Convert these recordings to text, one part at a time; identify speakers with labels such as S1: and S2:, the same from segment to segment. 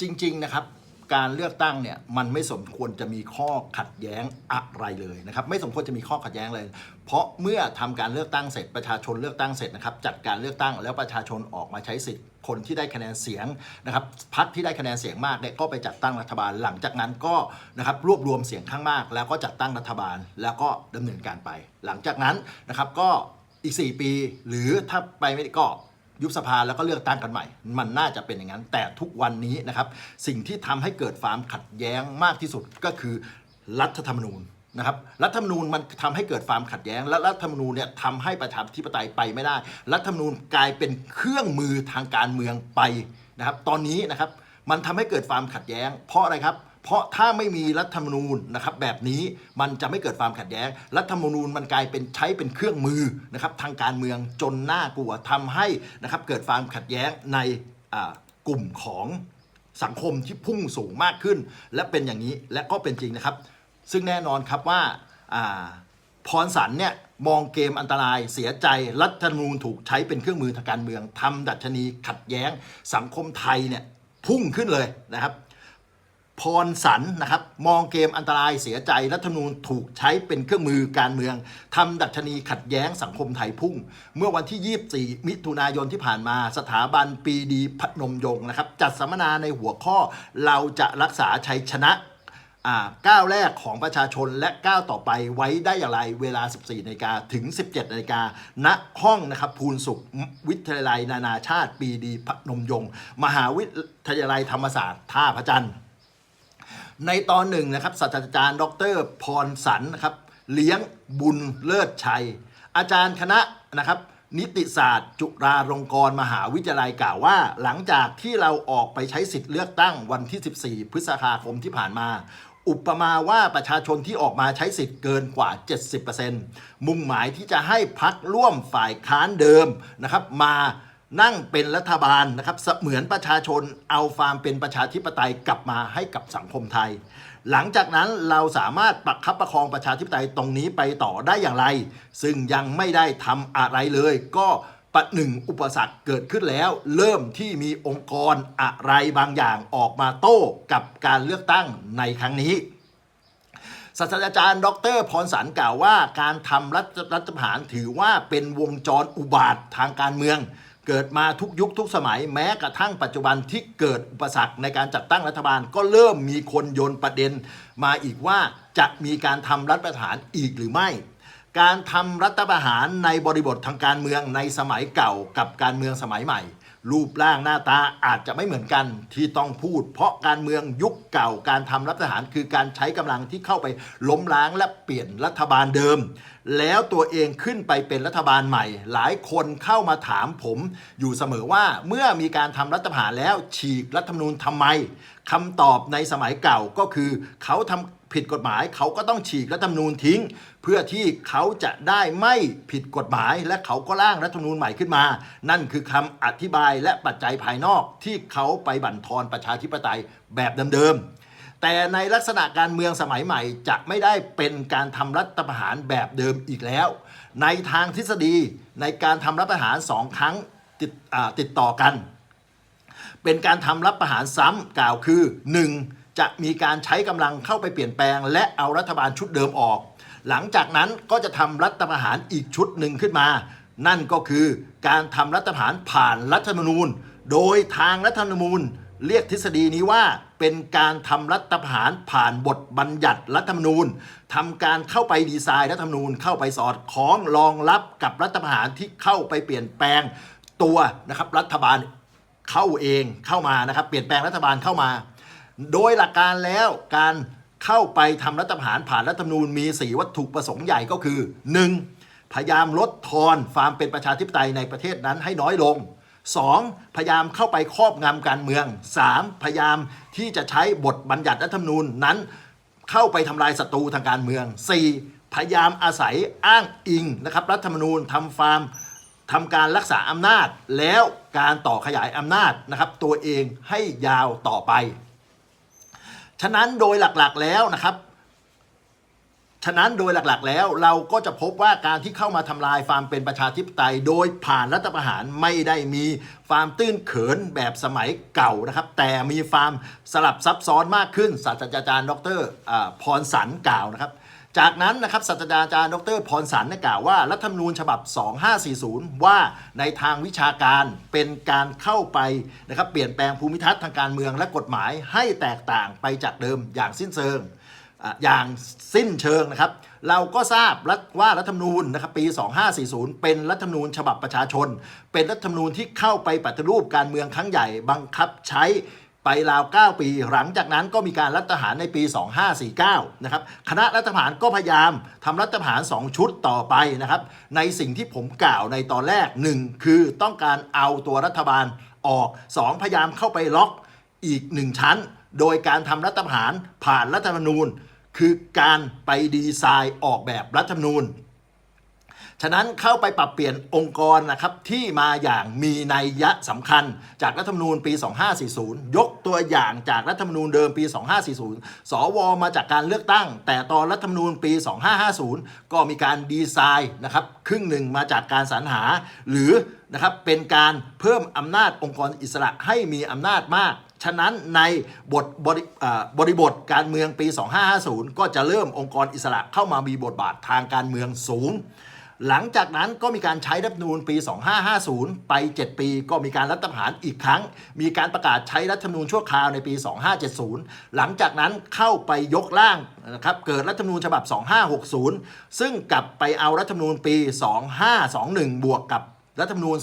S1: จริง ๆ นะครับ การเลือกตั้งเนี่ยมันไม่สมควรจะมีข้อขัดแย้งอะไรเลยนะครับไม่สมควรจะมีข้อขัดแย้งเลย เพราะเมื่อทำการเลือกตั้งเสร็จประชาชนเลือกตั้งเสร็จนะครับจัดการเลือกตั้งแล้วประชาชนออกมาใช้สิทธิ์คนที่ได้คะแนนเสียงนะครับพรรคที่ได้คะแนนเสียงมากเนี่ยก็ไปจัดตั้งรัฐบาลหลังจากนั้นก็นะครับรวบรวมเสียงข้างมาก แล้วก็จัดตั้งรัฐบาลแล้วก็ดำเนินการไป หลังจากนั้นนะครับก็อีก 4 ปี หรือถ้าไปไม่ได้ก็ ยุบสภาแล้วก็เลือกตั้งกันใหม่ มันน่าจะเป็นอย่างนั้น แต่ทุกวันนี้นะครับ สิ่งที่ทำให้เกิดความขัดแย้งมากที่สุดก็คือรัฐธรรมนูญนะครับรัฐธรรมนูญมันทำให้เกิดความขัดแย้ง และรัฐธรรมนูญเนี่ยทำให้ประชาธิปไตยไปไม่ได้ รัฐธรรมนูญกลายเป็นเครื่องมือทางการเมืองไปนะครับ ตอนนี้นะครับมันทำให้เกิดความขัดแย้ง เพราะอะไรครับ เพราะถ้าไม่มีรัฐธรรมนูญนะครับแบบนี้มันจะไม่เกิดความขัดแย้ง รัฐธรรมนูญมันกลายเป็นใช้เป็นเครื่องมือนะครับทางการเมืองจนน่ากลัวทำให้นะครับเกิดความขัดแย้งในกลุ่มของสังคมที่พุ่งสูงมากขึ้น และเป็นอย่างนี้และก็เป็นจริงนะครับ ซึ่งแน่นอนครับว่าอ่าพรสันเนี่ยมองเกมอันตรายเสียใจรัฐธรรมนูญถูกใช้เป็นเครื่องมือทางการเมืองทำดัชนีขัดแย้ง สังคมไทยเนี่ยพุ่งขึ้นเลยนะครับ พรสันนะครับมองเกมอันตรายเสียใจรัฐธรรมนูญถูกใช้เป็นเครื่องมือการเมืองทำดัชนีขัดแย้งสังคมไทยพุ่ง เมื่อวันที่ 24 มิถุนายนที่ผ่านมาสถาบันปรีดีพนมยงค์นะครับ จัดสัมมนาในหัวข้อเราจะรักษาชัยชนะก้าวแรกของประชาชนและก้าวต่อไปไว้ได้อย่างไรเวลา 14นาฬิกาถึง 17นาฬิกาณห้องนะครับภูนสุขวิทยาลัยนานาชาติปีดีพนมยงค์มหาวิทยาลัยธรรมศาสตร์ท่าพระจันทร์ ในตอนหนึ่งนะครับศาสตราจารย์ ดรพรสันนะครับเลี้ยงบุญเลิศชัย อาจารย์คณะนะครับนิติศาสตร์ จุฬาลงกรณ์มหาวิทยาลัยกล่าวว่า หลังจากที่เราออกไปใช้สิทธิ์เลือกตั้งวันที่ 14 พฤษภาคมที่ผ่านมา อุปมาว่าประชาชนที่ออกมาใช้สิทธิ์เกินกว่า 70%มุ่งหมายที่จะให้พักร่วมฝ่ายค้านเดิมนะครับมา นั่งเป็นรัฐบาลนะครับเสมือนประชาชนเอาความเป็นประชาธิปไตยกลับมาให้กับสังคมไทย หลังจากนั้นเราสามารถประคับประคองประชาธิปไตยตรงนี้ไปต่อได้อย่างไร ซึ่งยังไม่ได้ทำอะไรเลย ก็ประหนึ่งอุปสรรคเกิดขึ้นแล้ว เริ่มที่มีองค์กรอะไรบางอย่างออกมาโต้กับการเลือกตั้งในครั้งนี้ศาสตราจารย์ ดรพรสันกล่าวว่า การทำรัฐรัฐประหารถือว่าเป็นวงจรอุบาททางการเมือง เกิดมาทุกยุคทุกสมัยแม้กระทั่งปัจจุบันที่เกิดอุปสรรคในการจัดตั้งรัฐบาล ก็เริ่มมีคนโยนประเด็น มาอีกว่าจะมีการทำรัฐประหารอีกหรือไม่ การทำรัฐประหารในบริบททางการเมืองในสมัยเก่ากับการเมืองสมัยใหม่ รูปร่างหน้าตาอาจจะไม่เหมือนกันที่ต้องพูด เพราะการเมืองยุคเก่าการทำรัฐประหารคือการใช้กำลังที่เข้าไปล้มล้างและเปลี่ยนรัฐบาลเดิม แล้วตัวเองขึ้นไปเป็นรัฐบาลใหม่ หลายคนเข้ามาถามผม อยู่เสมอว่าเมื่อมีการทำรัฐประหารแล้วฉีกรัฐธรรมนูญทำไม คำตอบในสมัยเก่าก็คือเขาทำผิดกฎหมาย เขาก็ต้องฉีกรัฐธรรมนูญทิ้ง เพื่อที่เขาจะได้ไม่ผิดกฎหมาย และเขาก็ร่างรัฐธรรมนูญใหม่ขึ้นมา นั่นคือคำอธิบายและปัจจัยภายนอกที่เขาไปบั่นทอนประชาธิปไตยแบบเดิมๆแต่ในลักษณะการเมืองสมัยใหม่จะไม่ได้เป็นการทำรัฐประหารแบบเดิมอีกแล้ว ในทางทฤษฎีในการทำรัฐประหารสองครั้งติดติดต่อกัน เป็นการทำรัฐประหารซ้ำกล่าวคือ 1. จะมีการใช้กำลังเข้าไปเปลี่ยนแปลง และเอารัฐบาลชุดเดิมออก หลังจากนั้นก็จะทำรัฐประหารอีกชุดหนึ่งขึ้นมา นั่นก็คือการทำรัฐประหารผ่านรัฐธรรมนูญ โดยทางรัฐธรรมนูญ เรียกทฤษฎีนี้ว่าเป็นการทำรัฐประหารผ่านบทบัญญัติรัฐธรรมนูญทำการเข้าไปดีไซน์รัฐธรรมนูญเข้าไปสอดคล้องรองรับกับรัฐประหารที่เข้าไปเปลี่ยนแปลงตัวนะครับรัฐบาล เข้าเองเข้ามานะครับเปลี่ยนแปลงรัฐบาลเข้ามา โดยหลักการแล้วการเข้าไปทำรัฐประหารผ่านรัฐธรรมนูญมี 4 วัตถุประสงค์ใหญ่ก็คือ 1. พยายามลดทอนความเป็นประชาธิปไตยในประเทศนั้นให้น้อยลง 2. พยายามเข้าไปครอบงำการเมือง 3. พยายามที่จะใช้บทบัญญัติรัฐธรรมนูญนั้น เข้าไปทำลายศัตรูทางการเมือง 4. พยายามอาศัยอ้างอิงนะครับรัฐธรรมนูญทำฟาร์ม ทำการรักษาอำนาจแล้วการต่อขยายอำนาจนะครับ ตัวเองให้ยาวต่อไป ฉะนั้นโดยหลักๆแล้วนะครับ ฉะนั้นโดยหลักๆแล้วเราก็จะพบว่าการที่เข้ามาทำลายความเป็นประชาธิปไตย โดยผ่านรัฐประหารไม่ได้มีความตื้นเขินแบบสมัยเก่านะครับ แต่มีความสลับซับซ้อนมากขึ้นศาสตราจารย์ ดรพรสันกล่าวนะครับ จากนั้นนะครับศาสตราจารย์ดรพรสันกล่าวว่า รัฐธรรมนูญฉบับ 2540 ว่าในทางวิชาการเป็นการเข้าไปนะครับเปลี่ยนแปลงภูมิทัศน์ทางการเมืองและกฎหมายให้แตกต่างไปจากเดิมอย่างสิ้นเชิงอย่างสิ้นเชิงนะครับ เราก็ทราบว่ารัฐธรรมนูญนะครับปี 2540 เป็นรัฐธรรมนูญฉบับประชาชน เป็นรัฐธรรมนูญที่เข้าไปปฏิรูปการเมืองครั้งใหญ่บังคับใช้ ไปราว 9 ปี หลังจากนั้นก็มีการรัฐประหารในปี 2549 นะครับ คณะรัฐประหารก็พยายามทำรัฐประหาร 2 ชุดต่อไปนะครับ ในสิ่งที่ผมกล่าวในตอนแรก 1 คือต้องการเอาตัวรัฐบาลออก 2 พยายามเข้าไปล็อกอีกหนึ่งชั้น โดยการทำรัฐประหารผ่านรัฐธรรมนูญ คือการไปดีไซน์ออกแบบรัฐธรรมนูญ ฉะนั้นเข้าไปปรับเปลี่ยนองค์กรนะครับที่มาอย่างมีนัยยะสำคัญ จากรัฐธรรมนูญปี 2540 ยกตัวอย่างจากรัฐธรรมนูญเดิมปี 2540 สวมาจากการเลือกตั้ง แต่ตอนรัฐธรรมนูญปี 2550 ก็มีการดีไซน์นะครับครึ่งหนึ่งมาจากการสรรหา หรือนะครับเป็นการเพิ่มอำนาจองค์กรอิสระให้มีอำนาจมากฉะนั้นในบทบริบริบทการเมืองปี 2550 ก็จะเริ่มองค์กรอิสระเข้ามามีบทบาททางการเมืองสูง หลังจากนั้นก็มีการใช้รัฐธรรมนูญปี 2550 ไป 7 ปี ก็มีการรัฐประหารอีกครั้ง มีการประกาศใช้รัฐธรรมนูญชั่วคราวในปี 2570 หลังจากนั้นเข้าไปยกร่างนะครับเกิดรัฐธรรมนูญฉบับ 2560 ซึ่งกลับไปเอารัฐธรรมนูญปี 2521 บวกกับรัฐธรรมนูญ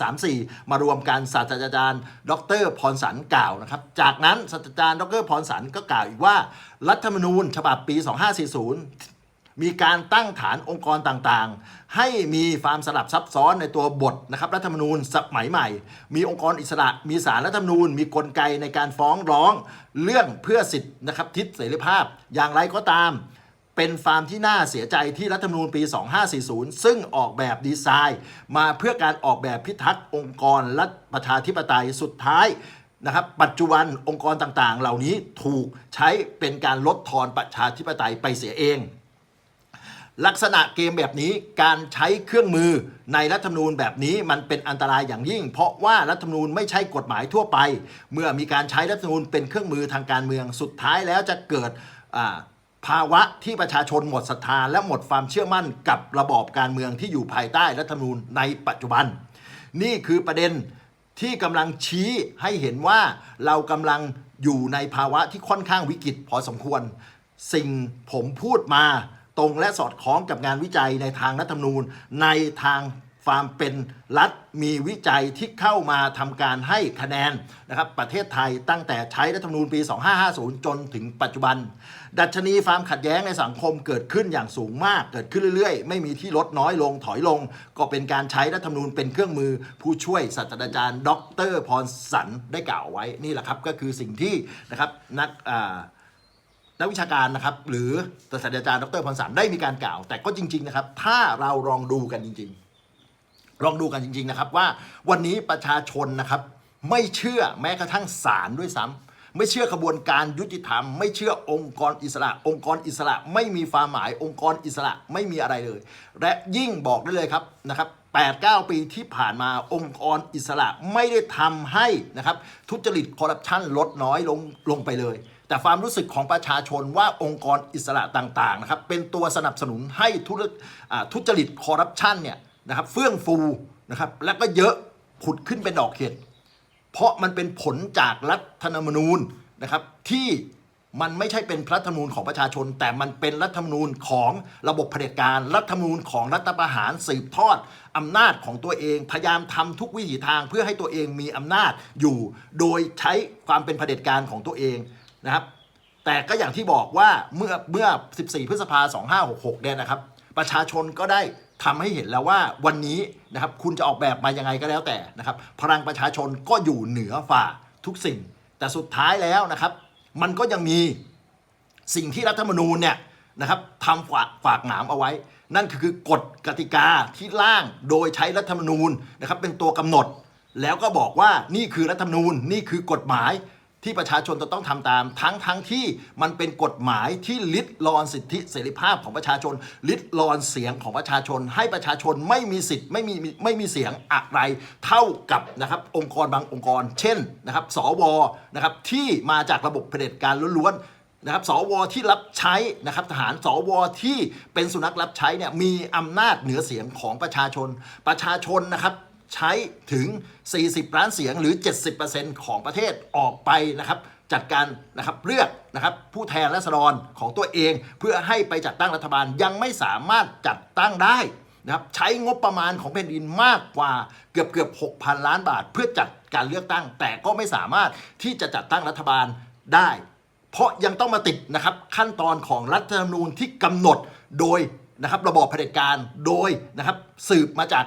S1: 2534 มารวมกันศาสตราจารย์ ดรพรสันกล่าวนะครับ จากนั้นศาสตราจารย์ ดรพรสันก็กล่าวอีกว่า รัฐธรรมนูญฉบับปี 2540 มีการตั้งฐานองค์กรต่างๆ ให้มีความสลับซับซ้อนในตัวบทนะครับรัฐธรรมนูญสมัยใหม่ มีองค์กรอิสระ มีสารรัฐธรรมนูญ มีกลไกในการฟ้องร้อง เรื่องเพื่อสิทธินะครับทิศเสรีภาพ อย่างไรก็ตาม เป็นฟาร์มที่น่าเสียใจที่รัฐธรรมนูญปี 2540 ซึ่งออกแบบดีไซน์ มาเพื่อการออกแบบพิทักษ์องค์กรรัฐประชาธิปไตยสุดท้ายนะครับปัจจุบันองค์กรต่างๆ เหล่านี้ถูกใช้เป็นการลดทอนประชาธิปไตยไปเสียเอง ลักษณะเกมแบบนี้การใช้เครื่องมือในรัฐธรรมนูญแบบนี้มันเป็นอันตรายอย่างยิ่ง เพราะว่ารัฐธรรมนูญไม่ใช่กฎหมายทั่วไป เมื่อมีการใช้รัฐธรรมนูญเป็นเครื่องมือทางการเมืองสุดท้ายแล้วจะเกิดภาวะที่ประชาชนหมดศรัทธาและหมดความเชื่อมั่นกับระบอบการเมืองที่อยู่ภายใต้รัฐธรรมนูญในปัจจุบัน นี่คือประเด็นที่กำลังชี้ให้เห็นว่าเรากำลังอยู่ในภาวะที่ค่อนข้างวิกฤตพอสมควร สิ่งผมพูดมา ตรงและสอดคล้องกับงานวิจัยในทางรัฐธรรมนูญ ในทางความเป็นรัฐมีวิจัยที่เข้ามาทำการให้คะแนนนะครับประเทศไทยตั้งแต่ใช้รัฐธรรมนูญปี 2550 จนถึงปัจจุบัน ดัชนีความขัดแย้งในสังคมเกิดขึ้นอย่างสูงมากเกิดขึ้นเรื่อยๆ ไม่มีที่ลดน้อยลงถอยลง ก็เป็นการใช้รัฐธรรมนูญเป็นเครื่องมือ ผู้ช่วยศาสตราจารย์ ดรพรสันได้กล่าวไว้นี่แหละครับก็คือสิ่งที่นะครับนักอ่า นักวิชาการนะครับ หรือศาสตราจารย์ดรพรสันได้มีการกล่าว แต่ก็จริง ๆนะครับ ถ้าเราลองดูกันจริง ๆ ลองดูกันจริง ๆนะครับ ว่าวันนี้ประชาชนนะครับ ไม่เชื่อแม้กระทั่งศาลด้วยซ้ำไม่เชื่อขบวนการยุติธรรม ไม่เชื่อองค์กรอิสระ องค์กรอิสระ ไม่มีความหมายองค์กรอิสระไม่มีอะไรเลย และยิ่งบอกได้เลยครับนะครับ8 9 ปีที่ผ่านมาองค์กรอิสระไม่ได้ทำให้นะครับทุจริตคอร์รัปชันลดน้อยลงลงไปเลย แต่ความรู้สึกของประชาชนว่าองค์กรอิสระต่างๆนะครับเป็นตัวสนับสนุนให้ทุจอ่าทุจริตคอร์รัปชันเนี่ยนะครับเฟื่องฟูนะครับแล้วก็เยอะผุดขึ้นเป็นดอกเห็ดเพราะมันเป็นผลจากรัฐธรรมนูญนะครับที่มันไม่ใช่เป็นรัฐธรรมนูญของประชาชน แต่มันเป็นรัฐธรรมนูญของระบบเผด็จการรัฐธรรมนูญของรัฐประหารสืบทอดอำนาจของตัวเอง พยายามทำทุกวิถีทางเพื่อให้ตัวเองมีอำนาจอยู่ โดยใช้ความเป็นเผด็จการของตัวเอง นะครับ แต่ก็อย่างที่บอกว่าเมื่อเมื่อ 14 พฤษภา2566 เนี่ยนะครับ ประชาชนก็ได้ทำให้เห็นแล้วว่าวันนี้นะครับคุณจะออกแบบมายังไงก็แล้วแต่นะครับ พลังประชาชนก็อยู่เหนือฝ่าทุกสิ่ง แต่สุดท้ายแล้วนะครับ มันก็ยังมีสิ่งที่รัฐธรรมนูญเนี่ยนะครับทำฝากฝากหนามเอาไว้ นั่นคือกฎกติกาที่ร่างโดยใช้รัฐธรรมนูญนะครับเป็นตัวกำหนด แล้วก็บอกว่านี่คือรัฐธรรมนูญ นี่คือกฎหมาย ที่ประชาชนจะต้องทำตาม ทั้งทั้งที่มันเป็นกฎหมายที่ลิดรอนสิทธิเสรีภาพของประชาชน ลิดรอนเสียงของประชาชน ให้ประชาชนไม่มีสิทธิ์ไม่มีไม่มีเสียงอะไรเท่ากับนะครับองค์กรบางองค์กร เช่นนะครับสวนะครับที่มาจากระบบเผด็จการล้วนนะครับสวที่รับใช้นะครับทหารสวที่เป็นสุนัขรับใช้เนี่ยมีอำนาจเหนือเสียงของประชาชน ประชาชนนะครับ ใช้ถึง 40 ล้านเสียงหรือ 70%ของประเทศออกไปนะครับจัดการนะครับเลือกนะครับผู้แทนราษฎรของตัวเอง เพื่อให้ไปจัดตั้งรัฐบาลยังไม่สามารถจัดตั้งได้นะครับใช้งบประมาณของแผ่นดินมากกว่าเกือบเกือบ6,000 ล้านบาท เพื่อจัดการเลือกตั้ง แต่ก็ไม่สามารถที่จะจัดตั้งรัฐบาลได้ เพราะยังต้องมาติดนะครับขั้นตอนของรัฐธรรมนูญที่กำหนดโดยนะครับระบอบเผด็จการโดยนะครับสืบมาจาก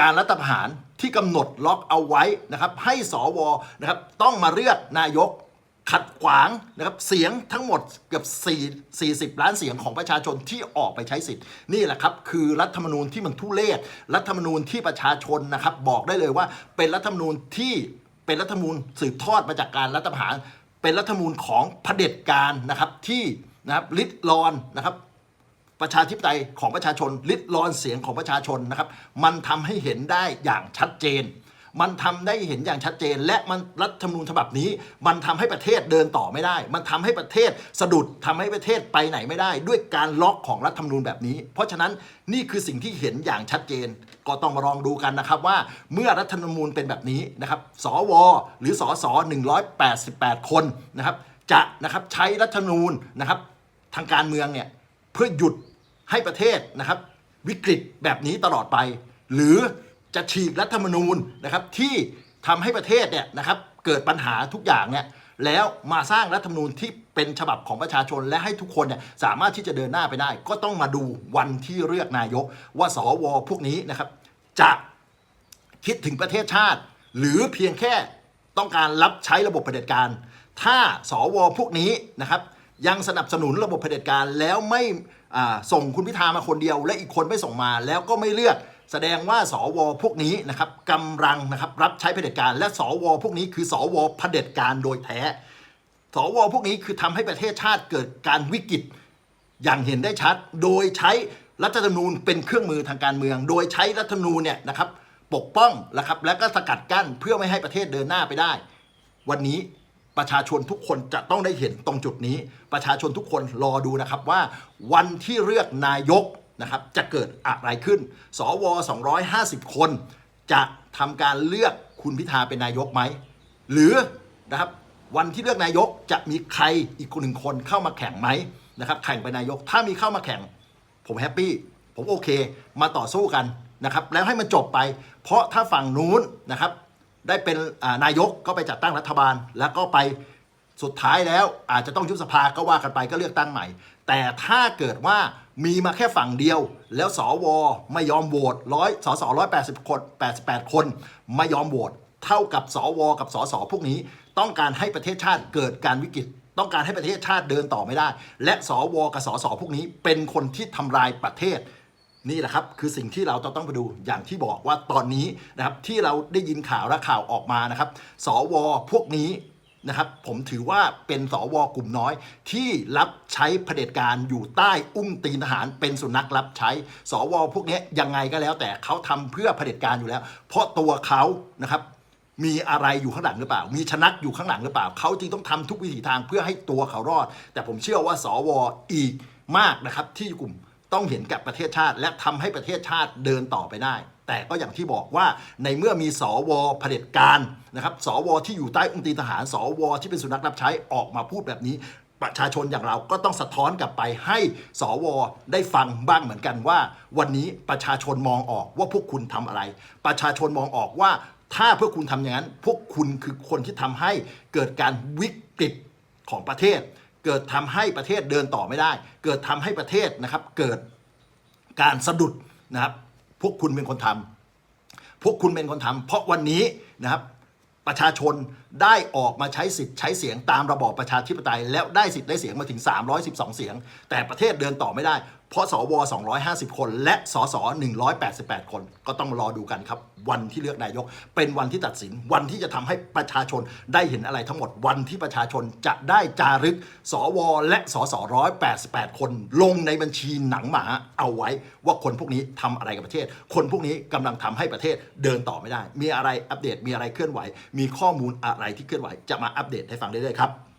S1: การรัฐประหารที่กำหนดล็อกเอาไว้นะครับให้สวนะครับต้องมาเลือกนายกขัดขวางนะครับเสียงทั้งหมดเกือบ4 40 ล้านเสียงของประชาชนที่ออกไปใช้สิทธิ์นี่แหละครับคือรัฐธรรมนูญที่มันทุเลศรัฐธรรมนูญที่ประชาชนนะครับบอกได้เลยว่าเป็นรัฐธรรมนูญที่เป็นรัฐธรรมนูญสืบทอดมาจากการรัฐประหาร เป็นรัฐธรรมนูญของเผด็จการนะครับที่นะครับลิดรอนนะครับ ประชาธิปไตยของประชาชนลิดรอนเสียงของประชาชนนะครับ มันทำให้เห็นได้อย่างชัดเจน มันทำได้เห็นอย่างชัดเจน และมันรัฐธรรมนูญฉบับนี้ มันทำให้ประเทศเดินต่อไม่ได้ มันทำให้ประเทศสะดุดทำให้ประเทศไปไหนไม่ได้ ด้วยการล็อกของรัฐธรรมนูญแบบนี้ เพราะฉะนั้นนี่คือสิ่งที่เห็นอย่างชัดเจน ก็ต้องมาลองดูกันนะครับว่าเมื่อรัฐธรรมนูญเป็นแบบนี้นะครับ สว หรือสส188 คนนะครับจะนะครับใช้รัฐธรรมนูญนะครับทางการเมืองเนี่ยเพื่อหยุด ให้ประเทศนะครับ วิกฤตแบบนี้ตลอดไป หรือจะฉีกรัฐธรรมนูญนะครับที่ทำให้ประเทศเนี่ยนะครับเกิดปัญหาทุกอย่างเนี่ยแล้วมาสร้างรัฐธรรมนูญที่เป็นฉบับของประชาชนและให้ทุกคนเนี่ยสามารถที่จะเดินหน้าไปได้ ก็ต้องมาดูวันที่เลือกนายก ว่าสวพวกนี้นะครับ จะคิดถึงประเทศชาติ หรือเพียงแค่ต้องการรับใช้ระบบเผด็จการ ถ้าสวพวกนี้นะครับ ยังสนับสนุนระบบเผด็จการแล้วไม่ ส่งคุณพิธามาคนเดียว และอีกคนไม่ส่งมาแล้วก็ไม่เลือก แสดงว่าสวพวกนี้นะครับกำลังนะครับรับใช้เผด็จการ และสวพวกนี้คือสวเผด็จการโดยแท้ สวพวกนี้คือทำให้ประเทศชาติเกิดการวิกฤตอย่างเห็นได้ชัด โดยใช้รัฐธรรมนูญเป็นเครื่องมือทางการเมือง โดยใช้รัฐธรรมนูญเนี่ยนะครับปกป้องนะครับและก็สกัดกั้นเพื่อไม่ให้ประเทศเดินหน้าไปได้ วันนี้ ประชาชนทุกคนจะต้องได้เห็นตรงจุดนี้ ประชาชนทุกคนรอดูนะครับว่าวันที่เลือกนายกนะครับจะเกิดอะไรขึ้น สว 250 คน จะทำการเลือกคุณพิธาเป็นนายกไหม หรือนะครับวันที่เลือกนายกจะมีใครอีกคนหนึ่งคนเข้ามาแข่งไหมนะครับแข่งเป็นนายกถ้ามีเข้ามาแข่ง ผมแฮปปี้ผมโอเค มาต่อสู้กันนะครับแล้วให้มันจบไป เพราะถ้าฝั่งนู้นนะครับ ได้เป็นนายกก็ไปจัดตั้งรัฐบาล แล้วก็ไปสุดท้ายแล้วอาจจะต้องยุบสภาก็ว่ากันไปก็เลือกตั้งใหม่ แต่ถ้าเกิดว่ามีมาแค่ฝั่งเดียว แล้วสวไม่ยอมโหวตร้อยสสร้อยแปดสิบคนแปดสิบแปดคน ไม่ยอมโหวตเท่ากับสวกับสสพวกนี้ ต้องการให้ประเทศชาติเกิดการวิกฤต ต้องการให้ประเทศชาติเดินต่อไม่ได้ และสวกับสสพวกนี้เป็นคนที่ทำลายประเทศ นี่แหละครับคือสิ่งที่เราต้องไปดูอย่างที่บอกว่าตอนนี้นะครับที่เราได้ยินข่าวและข่าวออกมานะครับ สวพวกนี้นะครับผมถือว่าเป็นสวกลุ่มน้อย ที่รับใช้เผด็จการอยู่ใต้อุ้มตีนทหารเป็นสุนัขรับใช้ สวพวกนี้ยังไงก็แล้วแต่เขาทำเพื่อเผด็จการอยู่แล้ว เพราะตัวเขานะครับมีอะไรอยู่ข้างหลังหรือเปล่า มีชนักอยู่ข้างหลังหรือเปล่า เขาจึงต้องทำทุกวิถีทางเพื่อให้ตัวเขารอด แต่ผมเชื่อว่าสวอีกมากนะครับที่กลุ่ม ต้องเห็นกับประเทศชาติ และทำให้ประเทศชาติเดินต่อไปได้ แต่ก็อย่างที่บอกว่าในเมื่อมีสวเผด็จการนะครับสวที่อยู่ใต้องค์ตีทหาร สวที่เป็นสุนัขรับใช้ออกมาพูดแบบนี้ประชาชนอย่างเราก็ต้องสะท้อนกลับไปให้สวได้ฟังบ้างเหมือนกันว่า วันนี้ประชาชนมองออกว่าพวกคุณทำอะไร ประชาชนมองออกว่าถ้าพวกคุณทำอย่างนั้น พวกคุณคือคนที่ทำให้เกิดการวิกฤตของประเทศ เกิดทำให้ประเทศเดินต่อไม่ได้ เกิดทำให้ประเทศนะครับเกิดการสะดุดนะครับพวกคุณเป็นคนทำพวกคุณเป็นคนทำเพราะวันนี้นะครับประชาชน ได้ออกมาใช้สิทธิ์ใช้เสียงตามระบอบประชาธิปไตย แล้วได้สิทธิ์ได้เสียงมาถึง 312 เสียง แต่ประเทศเดินต่อไม่ได้ เพราะสว 250 คน และสส188 คน ก็ต้องรอดูกันครับ วันที่เลือกนายก เป็นวันที่ตัดสินวันที่จะทำให้ประชาชนได้เห็นอะไรทั้งหมดวันที่ประชาชนจะได้จารึก สว และสส188 คน ลงในบัญชีหนังหมาเอาไว้ว่าคนพวกนี้ทำอะไรกับประเทศ คนพวกนี้กำลังทำให้ประเทศเดินต่อไม่ได้ มีอะไรอัปเดตมีอะไรเคลื่อนไหว มีข้อมูลอะไรที่เคลื่อนไหวจะมาอัปเดตให้ฟังเรื่อยๆครับ